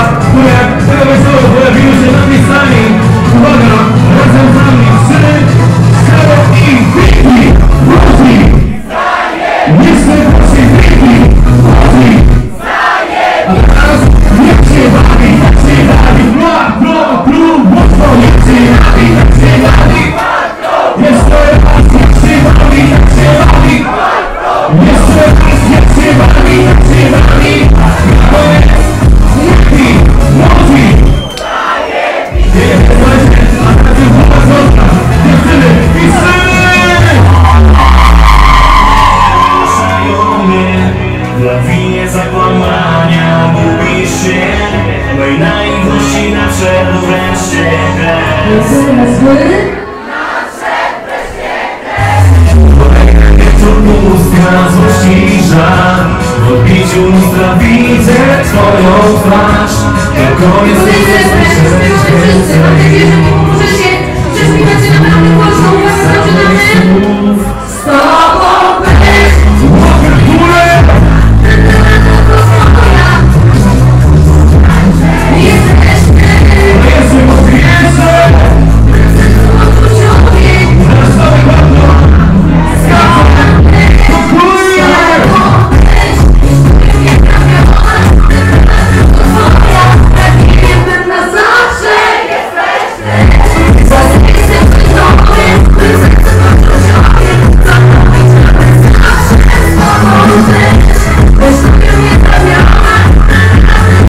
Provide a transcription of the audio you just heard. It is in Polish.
Która, którego są w biurze napisami zakłamania gubisz się No i naiwności nadszedł wreszcie kres Jestem? Nadszedł wreszcie kres To pustka złości żal. W odbiciu lustra widzę twoją twarz. Tylko jest jesteś wreszcie wszyscy, mam nadzieję, że